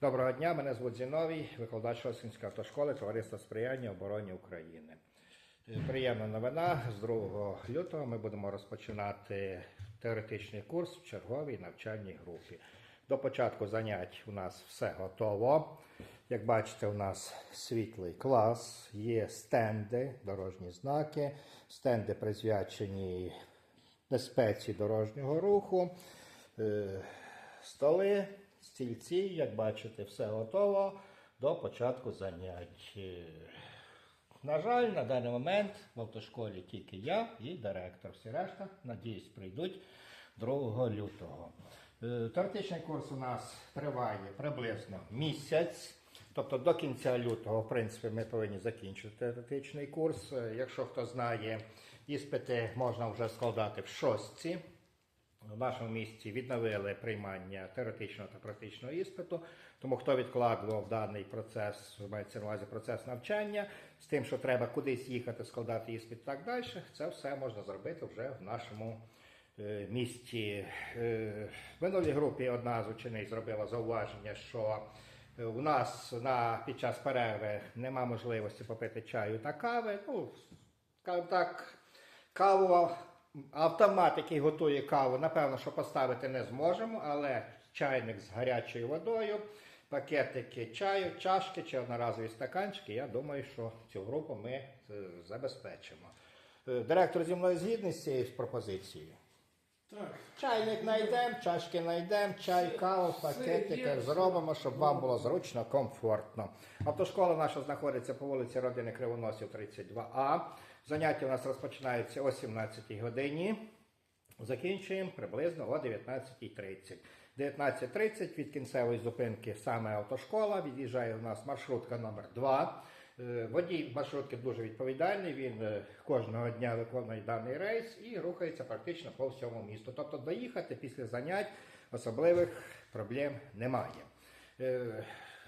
Доброго дня, мене звуть Зіновій, викладач Шосткінської автошколи Товариства сприяння обороні України. Е, Приємна новина. З 2 лютого ми будемо розпочинати теоретичний курс в черговій навчальній групі. До початку занять у нас все готово. Як бачите, у нас світлий клас, є стенди, дорожні знаки, стенди присвячені безпеці дорожнього руху. Е, Столи, стільці, як бачите, все готово до початку занять. На жаль, на даний момент в автошколі тільки я і директор. Всі решта, надіюсь, прийдуть 2 лютого. Е, Теоретичний курс у нас триває приблизно місяць. Тобто до кінця лютого, в принципі, ми повинні закінчити теоретичний курс. Е, Якщо хто знає, іспити можна вже складати в шостці. В нашому місті відновили приймання теоретичного та практичного іспиту. Тому хто відкладував даний процес, мається на увазі процес навчання, з тим, що треба кудись їхати, складати іспит і так далі, це все можна зробити вже в нашому е, місті. Е, В минулій групі одна з учениць зробила зауваження, що е, у нас на, під час перерви нема можливості попити чаю та кави. Ну, скажімо так, Каву, автомат, який готує каву, напевно, що поставити не зможемо, але чайник з гарячою водою, пакетики чаю, чашки чи одноразові стаканчики, я думаю, що цю групу ми е, забезпечимо. Е, Директор зі мною згідний з цією пропозицією. Так, Чайник знайдемо, чашки знайдемо, чай, каву, пакетики зробимо, щоб вам було зручно, комфортно. Автошкола наша знаходиться по вулиці Родини Кривоносів 32А. Заняття у нас розпочинаються о 17 годині. Закінчуємо приблизно о 19.30. 19.30 від кінцевої зупинки саме автошкола. Від'їжджає у нас маршрутка номер 2 Е, Водій маршрутки дуже відповідальний. Він е, кожного дня виконує даний рейс і рухається практично по всьому місту. Тобто доїхати після занять особливих проблем немає. Е,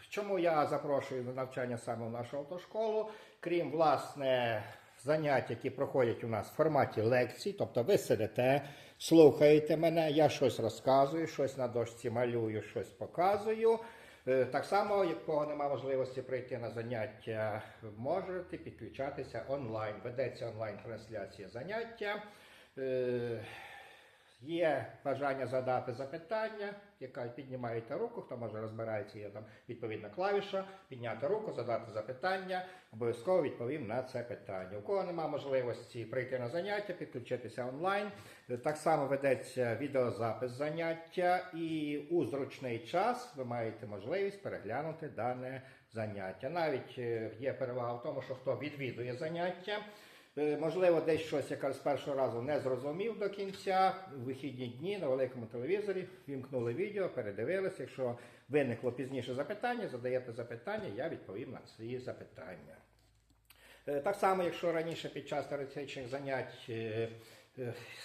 Чому я запрошую на навчання саме в нашу автошколу? Крім власне занять, які проходять у нас в форматі лекцій, тобто ви сидите, слухаєте мене, я щось розказую, щось на дошці малюю, щось показую. Е, Так само, як кого немає можливості прийти на заняття, можете підключатися онлайн. Ведеться онлайн-трансляція заняття. Є бажання задати запитання, яка піднімаєте руку, хто може розбирається, є там відповідна клавіша, підняти руку, задати запитання, обов'язково відповім на це питання. У кого немає можливості прийти на заняття, підключитися онлайн. Так само ведеться відеозапис заняття, і у зручний час ви маєте можливість переглянути дане заняття. Навіть е, є перевага в тому, що хто відвідує заняття. Е, Можливо, десь щось якраз першого разу не зрозумів до кінця. У вихідні дні на великому телевізорі вімкнули відео, передивилися. Якщо виникло пізніше запитання, задаєте запитання, я відповім на ці запитання. Е, Так само, якщо раніше під час теоретичних занять, е,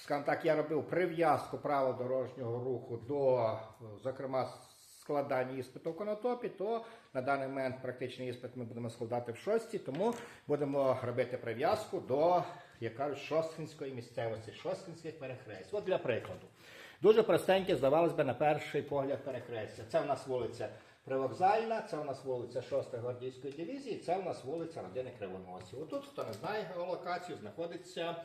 скажімо так, я робив прив'язку правил дорожнього руху до, зокрема, складання іспиту в конотопі, то на даний момент практичний іспит ми будемо складати в шостій, тому будемо робити прив'язку до, як кажуть, шосткінської місцевості, шосткінських перехресть. От для прикладу. Дуже простеньке, здавалось би, на перший погляд перехрестя. Це в нас вулиця Привокзальна, це у нас вулиця 6 гвардійської дивізії, це у нас вулиця Родини Кривоносів. Отут, хто не знає геолокацію, знаходиться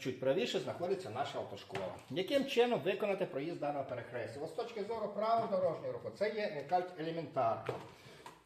чуть правіше, знаходиться наша автошкола. Яким чином виконати проїзд даного перехрестя? Ось з точки зору правил дорожнього руху, це є кажуть, елементарно.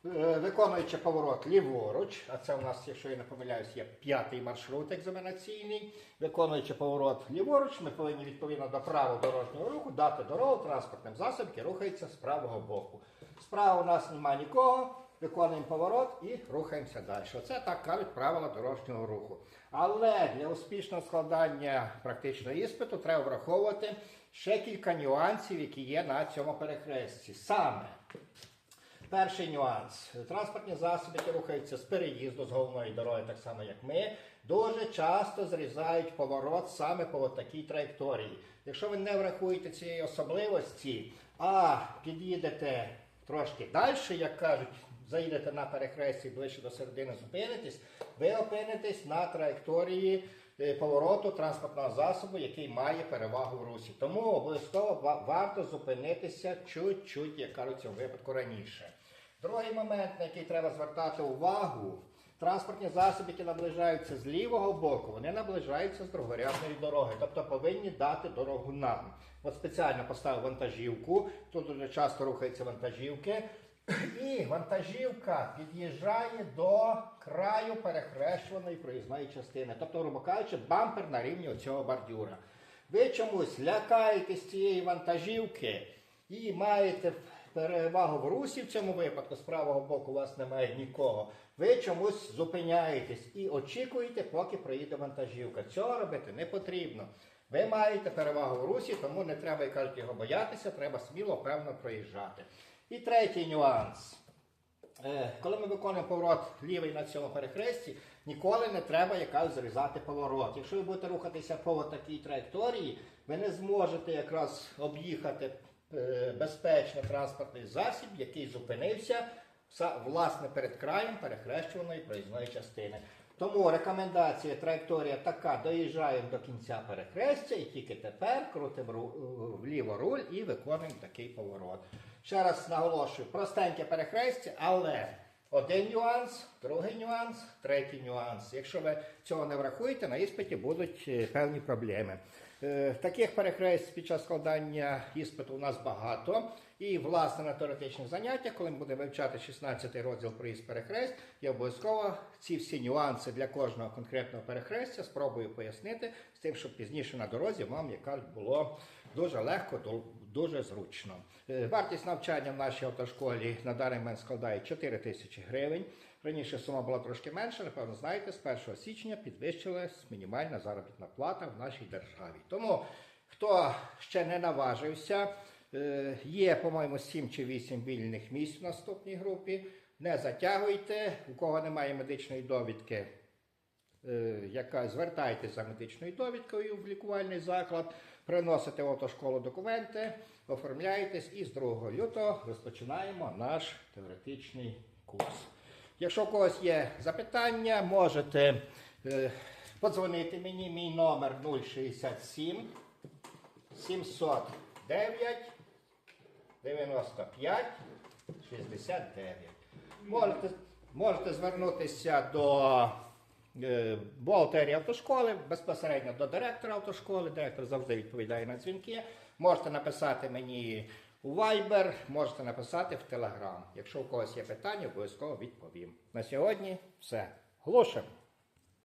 Е, Виконуючи поворот ліворуч, а це у нас, якщо я не помиляюсь, є п'ятий маршрут екзаменаційний. Виконуючи поворот ліворуч, ми повинні відповідно до правил дорожнього руху дати дорогу транспортним засобам, який рухається з правого боку. Справа у нас немає нікого, виконуємо поворот і рухаємося далі. Оце так кажуть правила дорожнього руху. Але для успішного складання практичного іспиту треба враховувати ще кілька нюансів, які є на цьому перехресті. Саме Перший нюанс. Транспортні засоби, які рухаються з переїзду з головної дороги, так само як ми, дуже часто зрізають поворот саме по такій траєкторії. Якщо ви не врахуєте цієї особливості, а під'їдете трошки далі, як кажуть, заїдете на перехресті ближче до середини, зупинитесь, ви опинитесь на траєкторії е, повороту транспортного засобу, який має перевагу в русі. Тому обов'язково варто зупинитися чуть-чуть, як кажуть, в цьому випадку раніше. Другий момент, на який треба звертати увагу, транспортні засоби, які наближаються з лівого боку, вони наближаються з другорядної дороги, тобто повинні дати дорогу нам. От спеціально поставив вантажівку, тут дуже часто рухаються вантажівки. І вантажівка під'їжджає до краю перехрещуваної проїзної частини, тобто, грубо кажучи, бампер на рівні цього бордюра. Ви чомусь лякаєтесь цієї вантажівки і маєте перевагу в русі в цьому випадку, з правого боку у вас немає нікого. Ви чомусь зупиняєтесь і очікуєте, поки проїде вантажівка. Цього робити не потрібно. Ви маєте перевагу в русі, тому не треба, як кажуть, його боятися, треба сміло, певно проїжджати. І третій нюанс. Е, Коли ми виконуємо поворот лівий на цьому перехресті, ніколи не треба якраз зрізати поворот. Якщо ви будете рухатися по такій траєкторії, ви не зможете якраз об'їхати е, безпечно транспортний засіб, який зупинився власне перед краєм перехрещуваної проїзної частини. Тому рекомендація, траєкторія така, доїжджаємо до кінця перехрестя і тільки тепер крутимо ру- вліво руль і виконуємо такий поворот. Ще раз наголошую, простеньке перехрестя, але один нюанс, другий нюанс, третій нюанс. Якщо ви цього не врахуєте, на іспиті будуть е, певні проблеми. Е, Таких перехрест під час складання іспиту у нас багато. І, власне, на теоретичних заняттях, коли ми будемо вивчати 16 розділ проїзд перехрест, я обов'язково ці всі нюанси для кожного конкретного перехрестя спробую пояснити з тим, щоб пізніше на дорозі вам, як було дуже легко, ду- дуже зручно. Е, Вартість навчання в нашій автошколі на даний момент складає 4 тисячі гривень. Раніше сума була трошки менша, напевно, знаєте, з 1 січня підвищилась мінімальна заробітна плата в нашій державі. Тому хто ще не наважився, е, є, по-моєму, 7 чи 8 вільних місць в наступній групі. Не затягуйте, у кого немає медичної довідки, е, яка звертайтеся за медичною довідкою в лікувальний заклад, приносите в автошколу документи, оформляєтесь і з 2 лютого розпочинаємо наш теоретичний курс. Якщо у когось є запитання, можете е, подзвонити мені. Мій номер 067 709 95 69. Можете, можете звернутися до е, бухгалтерії автошколи, безпосередньо до директора автошколи. Директор завжди відповідає на дзвінки. Можете написати мені у Viber, можете написати в Telegram. Якщо у когось є питання, обов'язково відповім. На сьогодні все. Глушимо.